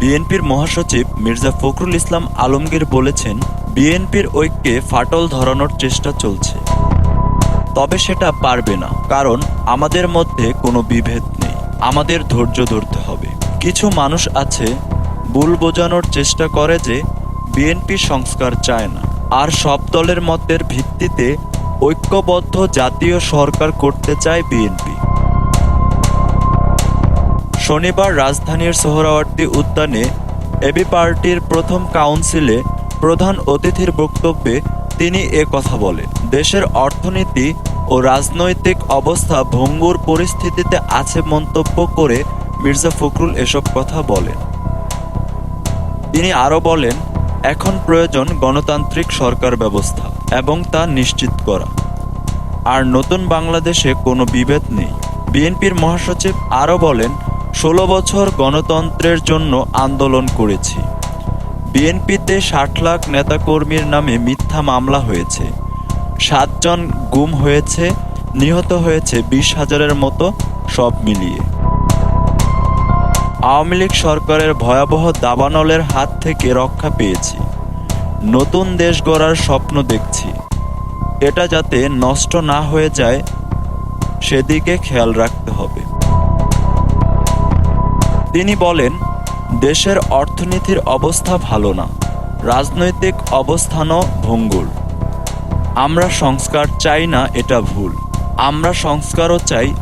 বিএনপির মহাসচিব মির্জা ফখরুল ইসলাম আলমগীর বলেছেন, বিএনপির ঐক্যে ফাটল ধরানোর চেষ্টা চলছে। তবে সেটা পারবে না, কারণ আমাদের মধ্যে কোনো বিভেদ নেই। আমাদের ধৈর্য ধরতে হবে। কিছু মানুষ আছে, ভুল বোঝানোর চেষ্টা করে যে বিএনপি সংস্কার চায় না। আর সব দলের মতের ভিত্তিতে ঐক্যবদ্ধ জাতীয় সরকার করতে চায় বিএনপি। শনিবার রাজধানীর সোহরাওয়ার্দী উদ্যানে এবি পার্টির প্রথম কাউন্সিলে প্রধান অতিথির বক্তব্যে তিনি এ কথা বলেন। দেশের অর্থনীতি ও রাজনৈতিক অবস্থা ভঙ্গুর পরিস্থিতিতে আছে মন্তব্য করে মির্জা ফখরুল এসব কথা বলেন। তিনি আরও বলেন, এখন প্রয়োজন গণতান্ত্রিক সরকার ব্যবস্থা এবং তা নিশ্চিত করা। আর নতুন বাংলাদেশে কোনো বিভেদ নেই। বিএনপির মহাসচিব আরও বলেন ষোলো বছর গণতন্ত্রের জন্য আন্দোলন করেছি। বিএনপিতে ষাট লাখ নেতাকর্মীর নামে মিথ্যা মামলা হয়েছে। সাতজন গুম হয়েছে, নিহত হয়েছে বিশ হাজারের মতো সব মিলিয়ে। আওয়ামী লীগ সরকারের ভয়াবহ দাবানলের হাত থেকে রক্ষা পেয়েছি। নতুন দেশ গড়ার স্বপ্ন দেখছি। এটা যাতে নষ্ট না হয়ে যায়, সেদিকে খেয়াল রাখতে হবে। তিনি বলেন, দেশের অর্থনীতির অবস্থা ভালো না। রাজনৈতিক অবস্থানও ভঙ্গুর। আমরা সংস্কার চাই না, এটা ভুল। আমরা সংস্কারও চাই,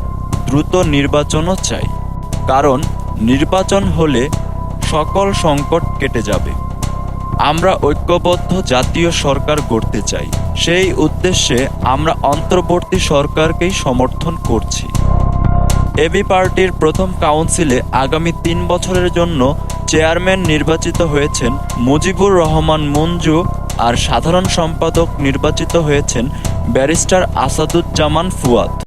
দ্রুত নির্বাচনও চাই। কারণ নির্বাচন হলে সকল সংকট কেটে যাবে। আমরা ঐক্যবদ্ধ জাতীয় সরকার গড়তে চাই। সেই উদ্দেশ্যে আমরা অন্তর্বর্তী সরকারকেই সমর্থন করছি। এবি পার্টির প্রথম কাউন্সিলে আগামী তিন বছরের জন্য চেয়ারম্যান নির্বাচিত হয়েছেন মুজিবুর রহমান মঞ্জু আর সাধারণ সম্পাদক নির্বাচিত হয়েছেন ব্যারিস্টার আসাদুজ্জামান ফুয়াদ।